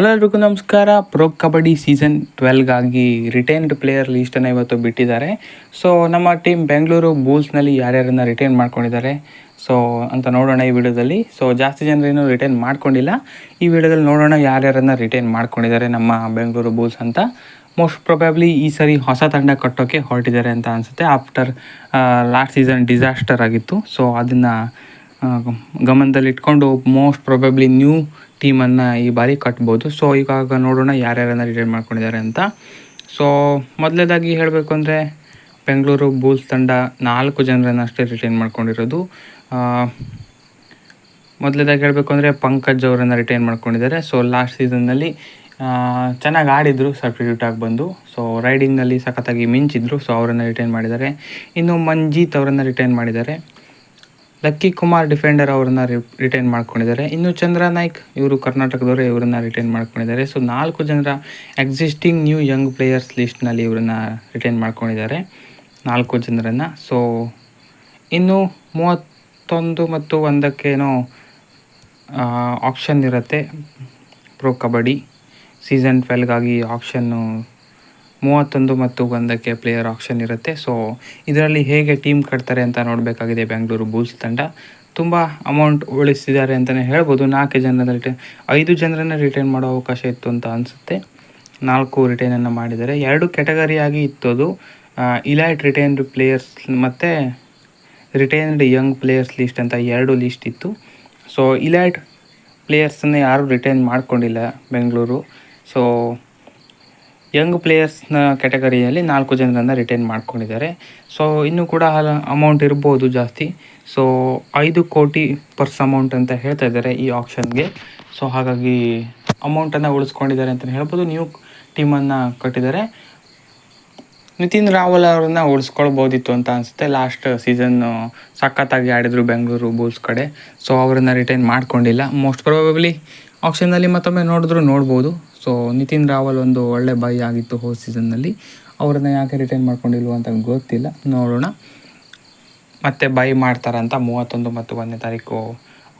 Hello ಎಲ್ರಿಗೂ ನಮಸ್ಕಾರ pro kabaddi season ಟ್ವೆಲ್ಗಾಗಿ ರಿಟೈನ್ಡ್ ಪ್ಲೇಯರ್ ಲೀಸ್ಟನ್ನು ಇವತ್ತು ಬಿಟ್ಟಿದ್ದಾರೆ. ಸೊ ನಮ್ಮ ಟೀಮ್ ಬೆಂಗಳೂರು ಬೂಲ್ಸ್ನಲ್ಲಿ ಯಾರ್ಯಾರನ್ನ ರಿಟೈನ್ ಮಾಡ್ಕೊಂಡಿದ್ದಾರೆ? ಸೊ ಅಂತ ನೋಡೋಣ ಈ ವಿಡಿಯೋದಲ್ಲಿ. ಸೊ ಜಾಸ್ತಿ ಜನರೇನು ರಿಟೈನ್ ಮಾಡ್ಕೊಂಡಿಲ್ಲ. ಈ ವಿಡಿಯೋದಲ್ಲಿ ನೋಡೋಣ ಯಾರ್ಯಾರನ್ನ ರಿಟೈನ್ ಮಾಡ್ಕೊಂಡಿದ್ದಾರೆ ನಮ್ಮ ಬೆಂಗಳೂರು ಬೂಲ್ಸ್ ಅಂತ. ಮೋಸ್ಟ್ ಪ್ರೊಬ್ಯಾಬ್ಲಿ ಈ ಸರಿ ಹೊಸ ತಂಡ ಕಟ್ಟೋಕ್ಕೆ ಹೊರಟಿದ್ದಾರೆ ಅಂತ ಅನಿಸುತ್ತೆ. ಆಫ್ಟರ್ ಲಾಸ್ಟ್ ಸೀಸನ್ ಡಿಸಾಸ್ಟರ್ ಆಗಿತ್ತು. ಸೊ ಅದನ್ನು ಗಮನದಲ್ಲಿಟ್ಕೊಂಡು ಮೋಸ್ಟ್ ಪ್ರೊಬೆಬ್ಲಿ ನ್ಯೂ ಟೀಮನ್ನು ಈ ಬಾರಿ ಕಟ್ಬೋದು. ಸೊ ಇವಾಗ ನೋಡೋಣ ಯಾರ್ಯಾರನ್ನ ರಿಟೈರ್ ಮಾಡ್ಕೊಂಡಿದ್ದಾರೆ ಅಂತ. ಸೊ ಮೊದಲೇದಾಗಿ ಹೇಳಬೇಕು ಅಂದರೆ ಬೆಂಗಳೂರು, ಬೂಲ್ಸ್ ತಂಡ ನಾಲ್ಕು ಜನರನ್ನು ಅಷ್ಟೇ ರಿಟೈನ್ ಮಾಡ್ಕೊಂಡಿರೋದು. ಮೊದಲೇದಾಗಿ ಹೇಳಬೇಕು ಅಂದರೆ ಪಂಕಜ್ ಅವರನ್ನು ರಿಟೈನ್ ಮಾಡ್ಕೊಂಡಿದ್ದಾರೆ. ಸೊ ಲಾಸ್ಟ್ ಸೀಸನ್ನಲ್ಲಿ ಚೆನ್ನಾಗಿ ಆಡಿದರು ಸಬ್ಸ್ಟಿಟ್ಯೂಟ್ ಆಗಿ ಬಂದು. ಸೊ ರೈಡಿಂಗ್ನಲ್ಲಿ ಸಖತ್ತಾಗಿ ಮಿಂಚಿದ್ರು. ಸೊ ಅವರನ್ನು ರಿಟೈನ್ ಮಾಡಿದ್ದಾರೆ. ಇನ್ನು ಮಂಜೀತ್ ಅವರನ್ನು ರಿಟೈನ್ ಮಾಡಿದ್ದಾರೆ. ಲಕ್ಕಿ ಕುಮಾರ್ ಡಿಫೆಂಡರ್ ಅವರನ್ನ ರಿಟೈನ್ ಮಾಡ್ಕೊಂಡಿದ್ದಾರೆ. ಇನ್ನು ಚಂದ್ರ ನಾಯ್ಕ್, ಇವರು ಕರ್ನಾಟಕದವರೇ, ಇವರನ್ನ ರಿಟೈನ್ ಮಾಡ್ಕೊಂಡಿದ್ದಾರೆ. ಸೊ ನಾಲ್ಕು ಜನರ ಎಕ್ಸಿಸ್ಟಿಂಗ್ ನ್ಯೂ ಯಂಗ್ ಪ್ಲೇಯರ್ಸ್ ಲಿಸ್ಟ್ನಲ್ಲಿ ಇವರನ್ನ ರಿಟೈನ್ ಮಾಡ್ಕೊಂಡಿದ್ದಾರೆ. ನಾಲ್ಕು ಜನರನ್ನು. ಸೊ ಇನ್ನು ಮೂವತ್ತೊಂದು ಮತ್ತು ಒಂದಕ್ಕೇನೋ ಆಪ್ಷನ್ ಇರುತ್ತೆ. ಪ್ರೋ ಕಬಡ್ಡಿ ಸೀಸನ್ ಟ್ವೆಲ್ಗಾಗಿ ಆಪ್ಷನ್ನು ಮೂವತ್ತೊಂದು ಮತ್ತು ಒಂದಕ್ಕೆ ಪ್ಲೇಯರ್ ಆಪ್ಷನ್ ಇರುತ್ತೆ. ಸೊ ಇದರಲ್ಲಿ ಹೇಗೆ ಟೀಮ್ ಕಟ್ತಾರೆ ಅಂತ ನೋಡಬೇಕಾಗಿದೆ ಬೆಂಗಳೂರು ಬೂಲ್ಸ್ ತಂಡ. ತುಂಬ ಅಮೌಂಟ್ ಉಳಿಸಿದ್ದಾರೆ ಅಂತಲೇ ಹೇಳ್ಬೋದು. ನಾಲ್ಕು ಜನರಲ್ಲಿ ಐದು ಜನರನ್ನು ರಿಟೈನ್ ಮಾಡೋ ಅವಕಾಶ ಇತ್ತು ಅಂತ ಅನಿಸುತ್ತೆ. ನಾಲ್ಕು ರಿಟೈನನ್ನು ಮಾಡಿದ್ದಾರೆ. ಎರಡು ಕೆಟಗರಿಯಾಗಿ ಇತ್ತು ಅದು. ಇಲೈಟ್ ರಿಟೈನ್ಡ್ ಪ್ಲೇಯರ್ಸ್ ಮತ್ತು ರಿಟೈನ್ಡ್ ಯಂಗ್ ಪ್ಲೇಯರ್ಸ್ ಲಿಸ್ಟ್ ಅಂತ ಎರಡು ಲಿಸ್ಟ್ ಇತ್ತು. ಸೊ ಇಲೈಟ್ ಪ್ಲೇಯರ್ಸನ್ನು ಯಾರೂ ರಿಟೈನ್ ಮಾಡ್ಕೊಂಡಿಲ್ಲ ಬೆಂಗಳೂರು ಸೊ ಯಂಗ್ ಪ್ಲೇಯರ್ಸ್ನ ಕ್ಯಾಟಗರಿಯಲ್ಲಿ ನಾಲ್ಕು ಜನರನ್ನು ರಿಟೈನ್ ಮಾಡ್ಕೊಂಡಿದ್ದಾರೆ. ಸೊ ಇನ್ನೂ ಕೂಡ ಅಮೌಂಟ್ ಇರ್ಬೋದು ಜಾಸ್ತಿ. ಸೊ ಐದು ಕೋಟಿ ಪರ್ಸ್ ಅಮೌಂಟ್ ಅಂತ ಹೇಳ್ತಾ ಇದ್ದಾರೆ ಈ ಆಪ್ಷನ್ಗೆ ಸೊ ಹಾಗಾಗಿ ಅಮೌಂಟನ್ನು ಉಳಿಸ್ಕೊಂಡಿದ್ದಾರೆ ಅಂತಲೇ ಹೇಳ್ಬೋದು. ನ್ಯೂ ಟೀಮನ್ನು ಕಟ್ಟಿದ್ದಾರೆ. ನಿತಿನ್ ರಾವಲ್ ಅವ್ರನ್ನ ಉಳಿಸ್ಕೊಳ್ಬೋದಿತ್ತು ಅಂತ ಅನಿಸುತ್ತೆ. ಲಾಸ್ಟ್ ಸೀಸನ್ನು ಸಖತ್ತಾಗಿ ಆಡಿದರು ಬೆಂಗಳೂರು ಬೂಲ್ಸ್ ಕಡೆ. ಸೊ ಅವರನ್ನು ರಿಟೈನ್ ಮಾಡ್ಕೊಂಡಿಲ್ಲ. ಮೋಸ್ಟ್ ಪ್ರಾಬಬ್ಲಿ ಆಪ್ಷನ್ನಲ್ಲಿ ಮತ್ತೊಮ್ಮೆ ನೋಡಿದ್ರು ನೋಡ್ಬೋದು. ಸೊ ನಿತಿನ್ ರಾವಲ್ ಒಂದು ಒಳ್ಳೆ ಬೈ ಆಗಿತ್ತು ಹೋದ ಸೀಸನ್ನಲ್ಲಿ ಅವ್ರನ್ನ ಯಾಕೆ ರಿಟೈನ್ ಮಾಡ್ಕೊಂಡಿಲ್ವ ಅಂತ ಗೊತ್ತಿಲ್ಲ. ನೋಡೋಣ. ಮತ್ತೆ ಬೈ ಮಾಡ್ತಾರಂತ ಮೂವತ್ತೊಂದು ಮತ್ತು ಒಂದನೇ ತಾರೀಕು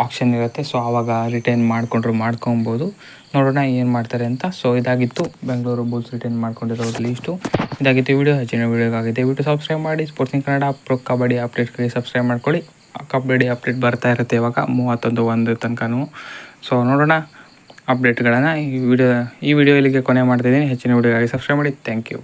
ಆಪ್ಷನ್ ಇರುತ್ತೆ. ಸೊ ಆವಾಗ ರಿಟೈನ್ ಮಾಡಿಕೊಂಡ್ರು ಮಾಡ್ಕೊಬೋದು. ನೋಡೋಣ ಏನು ಮಾಡ್ತಾರೆ ಅಂತ. ಸೊ ಇದಾಗಿತ್ತು. ಬೆಂಗಳೂರು ಬುಲ್ಸ್ ರಿಟೈನ್ ಮಾಡ್ಕೊಂಡಿರೋ ಲೀಸ್ಟು ಇದಾಗಿತ್ತು ವಿಡಿಯೋ ಹೆಚ್ಚಿನ ವೀಡಿಯೋಗಾಗಿದೆ ದಯವಿಟ್ಟು ಸಬ್ಸ್ಕ್ರೈಬ್ ಮಾಡಿ. ಸ್ಪೋರ್ಟ್ಸಿಂಗ್ ಕನ್ನಡ ಪ್ರೊ ಕಬಡ್ಡಿ ಅಪ್ಡೇಟ್ಗಳಿಗೆ ಸಬ್ಸ್ಕ್ರೈಬ್ ಮಾಡ್ಕೊಳ್ಳಿ. ಕಬಡ್ಡಿ ಅಪ್ಡೇಟ್ ಬರ್ತಾ ಇರುತ್ತೆ ಇವಾಗ ಮೂವತ್ತೊಂದು ಒಂದು ತನಕನೂ. ಸೊ ನೋಡೋಣ ಅಪ್ಡೇಟ್ಗಳನ್ನು ಈ ವಿಡಿಯೋ ಈ ವಿಡಿಯೋ ಇಲ್ಲಿಗೆ ಕೊನೆ ಮಾಡ್ತಿದ್ದೀನಿ. ಹೆಚ್ಚಿನ ವಿಡಿಯೋಗಾಗಿ ಸಬ್ಸ್ಕ್ರೈಬ್ ಮಾಡಿ. Thank you